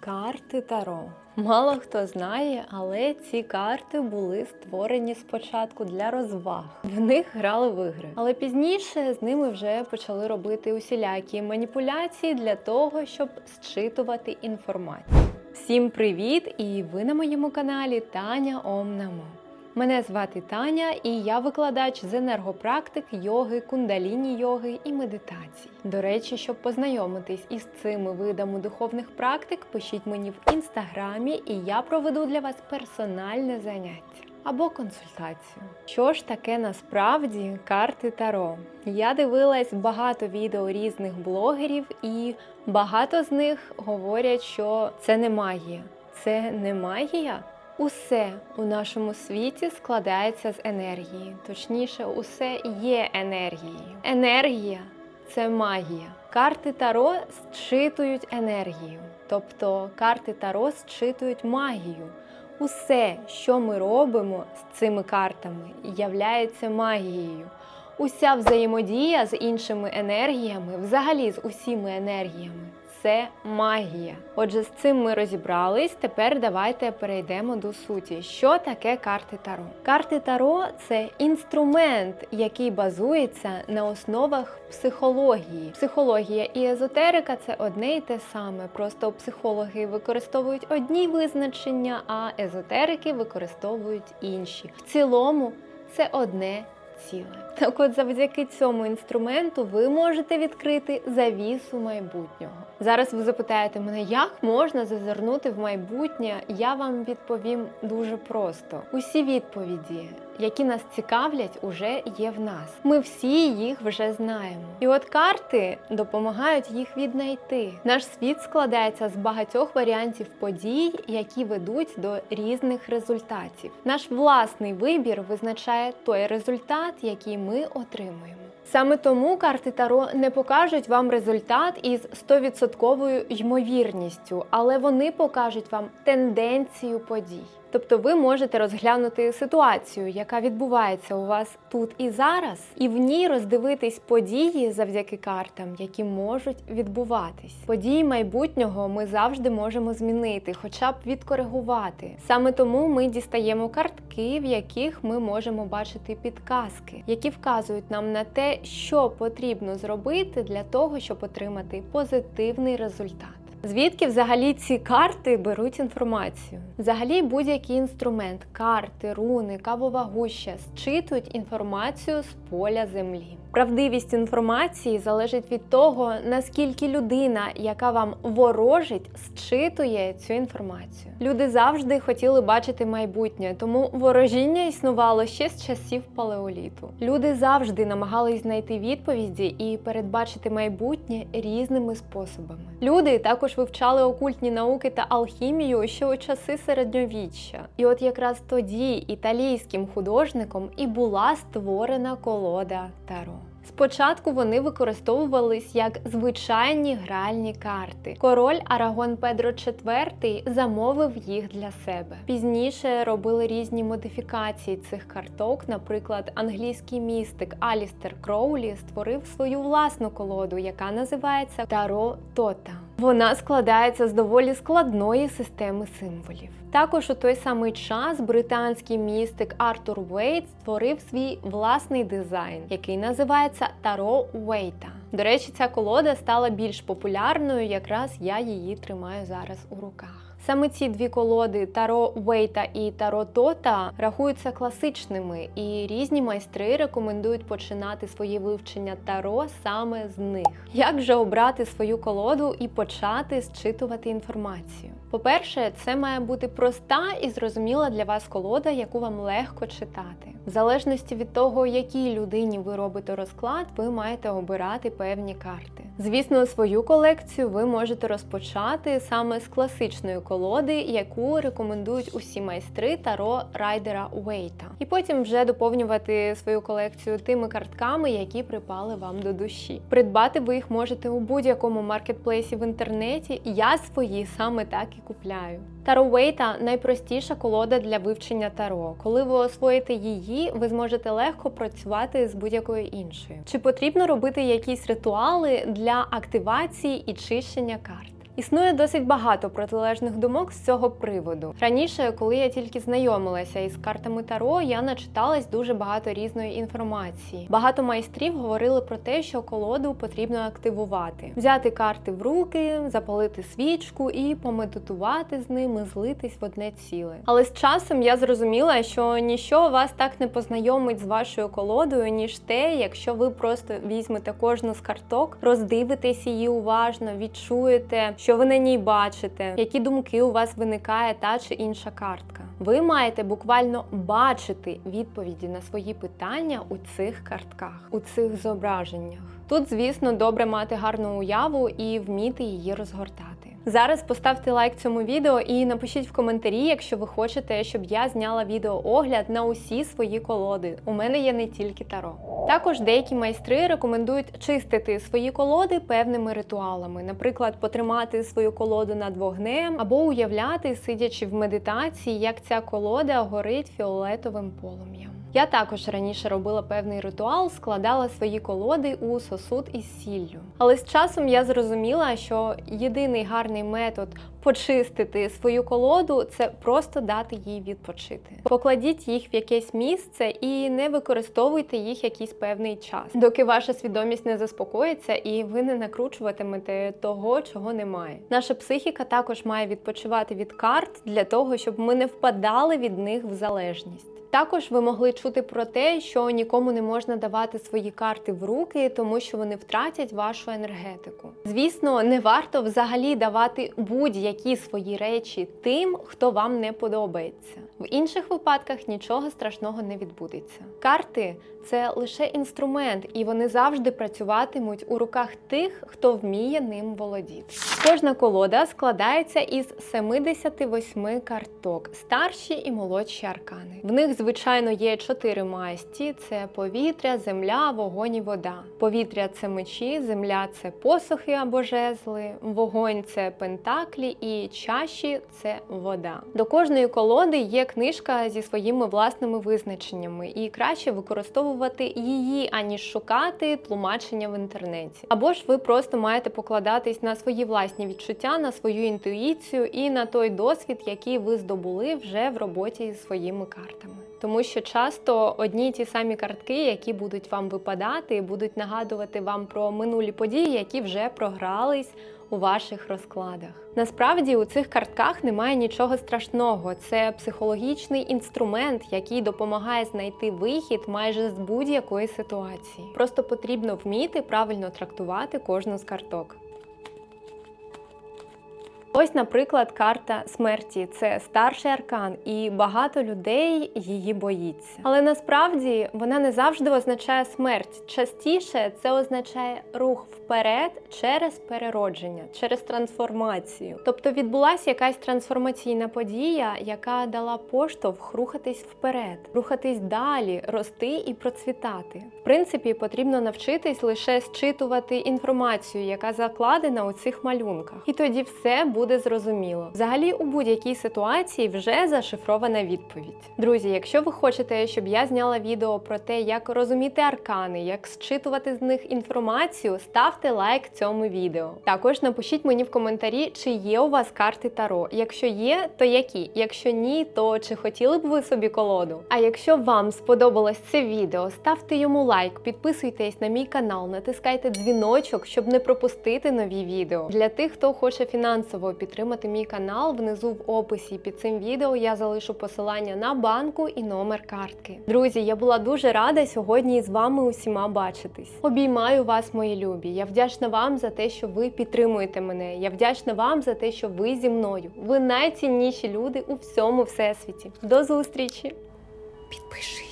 Карти Таро. Мало хто знає, але ці карти були створені спочатку для розваг. В них грали в ігри. Але пізніше з ними вже почали робити усілякі маніпуляції для того, щоб зчитувати інформацію. Всім привіт! І ви на моєму каналі Таня Омнамо. Мене звати Таня, і я викладач з енергопрактик, йоги, кундаліні йоги і медитацій. До речі, щоб познайомитись із цими видами духовних практик, пишіть мені в інстаграмі, і я проведу для вас персональне заняття або консультацію. Що ж таке насправді карти Таро? Я дивилась багато відео різних блогерів, і багато з них говорять, що це не магія. Це не магія. Усе у нашому світі складається з енергії, точніше, усе є енергією. Енергія це магія. Карти Таро зчитують енергію, тобто карти Таро зчитують магію. Усе, що ми робимо з цими картами, являється магією. Уся взаємодія з іншими енергіями, взагалі з усіми енергіями, це магія. Отже, з цим ми розібрались. Тепер давайте перейдемо до суті. Що таке карти Таро? Карти Таро це інструмент, який базується на основах психології. Психологія і езотерика це одне і те саме. Просто психологи використовують одні визначення, а езотерики використовують інші. В цілому це одне ціле. Так от завдяки цьому інструменту ви можете відкрити завісу майбутнього. Зараз ви запитаєте мене, як можна зазирнути в майбутнє? Я вам відповім дуже просто: усі відповіді, які нас цікавлять, уже є в нас. Ми всі їх вже знаємо. І от карти допомагають їх віднайти. Наш світ складається з багатьох варіантів подій, які ведуть до різних результатів. Наш власний вибір визначає той результат, який ми отримуємо. Саме тому карти Таро не покажуть вам результат із 100% ймовірністю, але вони покажуть вам тенденцію подій. Тобто ви можете розглянути ситуацію, яка відбувається у вас тут і зараз, і в ній роздивитись події завдяки картам, які можуть відбуватись. Події майбутнього ми завжди можемо змінити, хоча б відкоригувати. Саме тому ми дістаємо картки, в яких ми можемо бачити підказки, які вказують нам на те, що потрібно зробити для того, щоб отримати позитивний результат. Звідки взагалі ці карти беруть інформацію? Взагалі будь-який інструмент, карти, руни, кавова гуща считують інформацію з поля землі. Правдивість інформації залежить від того, наскільки людина, яка вам ворожить, зчитує цю інформацію. Люди завжди хотіли бачити майбутнє, тому ворожіння існувало ще з часів палеоліту. Люди завжди намагались знайти відповіді і передбачити майбутнє різними способами. Люди також вивчали окультні науки та алхімію ще у часи середньовіччя. І от якраз тоді італійським художником і була створена колода Таро. Спочатку вони використовувались як звичайні гральні карти. Король Арагон Педро IV замовив їх для себе. Пізніше робили різні модифікації цих карток. Наприклад, англійський містик Алістер Кроулі створив свою власну колоду, яка називається Таро Тота. Вона складається з доволі складної системи символів. Також у той самий час британський містик Артур Уейт створив свій власний дизайн, який називається Таро Уейта. До речі, ця колода стала більш популярною, якраз я її тримаю зараз у руках. Саме ці дві колоди Таро Вейта і Таро Тота рахуються класичними, і різні майстри рекомендують починати своє вивчення таро саме з них. Як же обрати свою колоду і почати зчитувати інформацію? По-перше, це має бути проста і зрозуміла для вас колода, яку вам легко читати. В залежності від того, якій людині ви робите розклад, ви маєте обирати певні карти. Звісно, свою колекцію ви можете розпочати саме з класичної колоди, яку рекомендують усі майстри таро райдера Уейта, і потім вже доповнювати свою колекцію тими картками, які припали вам до душі. Придбати ви їх можете у будь-якому маркетплейсі в інтернеті. Я свої саме так і купляю. Таро Уейта найпростіша колода для вивчення таро. Коли ви освоїте її, ви зможете легко працювати з будь-якою іншою. Чи потрібно робити якісь ритуали для активації і чищення карт? Існує досить багато протилежних думок з цього приводу. Раніше, коли я тільки знайомилася із картами Таро, я начиталась дуже багато різної інформації. Багато майстрів говорили про те, що колоду потрібно активувати, взяти карти в руки, запалити свічку і помедитувати з ними, злитись в одне ціле. Але з часом я зрозуміла, що ніщо вас так не познайомить з вашою колодою, ніж те, якщо ви просто візьмете кожну з карток, роздивитесь її уважно, відчуєте, що ви на ній бачите, які думки у вас виникає та чи інша картка. Ви маєте буквально бачити відповіді на свої питання у цих картках, у цих зображеннях. Тут, звісно, добре мати гарну уяву і вміти її розгортати. Зараз поставте лайк цьому відео і напишіть в коментарі, якщо ви хочете, щоб я зняла відеоогляд на усі свої колоди. У мене є не тільки таро. Також деякі майстри рекомендують чистити свої колоди певними ритуалами, наприклад, потримати свою колоду над вогнем або уявляти, сидячи в медитації, як ця колода горить фіолетовим полум'ям. Я також раніше робила певний ритуал, складала свої колоди у сосуд із сіллю. Але з часом я зрозуміла, що єдиний гарний метод почистити свою колоду це просто дати їй відпочити. Покладіть їх в якесь місце і не використовуйте їх якийсь певний час, доки ваша свідомість не заспокоїться і ви не накручуватимете того, чого немає. Наша психіка також має відпочивати від карт для того, щоб ми не впадали від них в залежність. Також ви могли чути про те, що нікому не можна давати свої карти в руки, тому що вони втратять вашу енергетику. Звісно, не варто взагалі давати будь-які свої речі тим, хто вам не подобається. В інших випадках нічого страшного не відбудеться. Карти це лише інструмент, і вони завжди працюватимуть у руках тих, хто вміє ним володіти. Кожна колода складається із 78 карток, старші і молодші аркани. В них, звичайно, є чотири масті: це повітря, земля, вогонь і вода. Повітря це мечі, земля це посохи або жезли, вогонь це пентаклі і чаші це вода. До кожної колоди є книжка зі своїми власними визначеннями, і краще використовувати її, аніж шукати тлумачення в інтернеті. Або ж ви просто маєте покладатись на свої власні відчуття, на свою інтуїцію і на той досвід, який ви здобули вже в роботі зі своїми картами. Тому що часто одні й ті самі картки, які будуть вам випадати, будуть нагадувати вам про минулі події, які вже програлись у ваших розкладах. Насправді у цих картках немає нічого страшного. Це психологічний інструмент, який допомагає знайти вихід майже з будь-якої ситуації. Просто потрібно вміти правильно трактувати кожну з карток. Ось, наприклад, карта смерті це старший аркан, і багато людей її боїться. Але насправді вона не завжди означає смерть. Частіше це означає рух вперед через переродження, через трансформацію. Тобто відбулася якась трансформаційна подія, яка дала поштовх рухатись вперед, рухатись далі, рости і процвітати. В принципі, потрібно навчитись лише зчитувати інформацію, яка закладена у цих малюнках, і тоді все буде зрозуміло. Взагалі, у будь-якій ситуації вже зашифрована відповідь. Друзі, якщо ви хочете, щоб я зняла відео про те, як розуміти аркани, як зчитувати з них інформацію, ставте лайк цьому відео. Також напишіть мені в коментарі, чи є у вас карти Таро. Якщо є, то які? Якщо ні, то чи хотіли б ви собі колоду? А якщо вам сподобалось це відео, ставте йому лайк, підписуйтесь на мій канал, натискайте дзвіночок, щоб не пропустити нові відео. Для тих, хто хоче фінансово підтримати мій канал, внизу в описі під цим відео я залишу посилання на банку і номер картки. Друзі, я була дуже рада сьогодні з вами усіма бачитись. Обіймаю вас, мої любі. Я вдячна вам за те, що ви підтримуєте мене. Я вдячна вам за те, що ви зі мною. Ви найцінніші люди у всьому всесвіті. До зустрічі! Підпишись.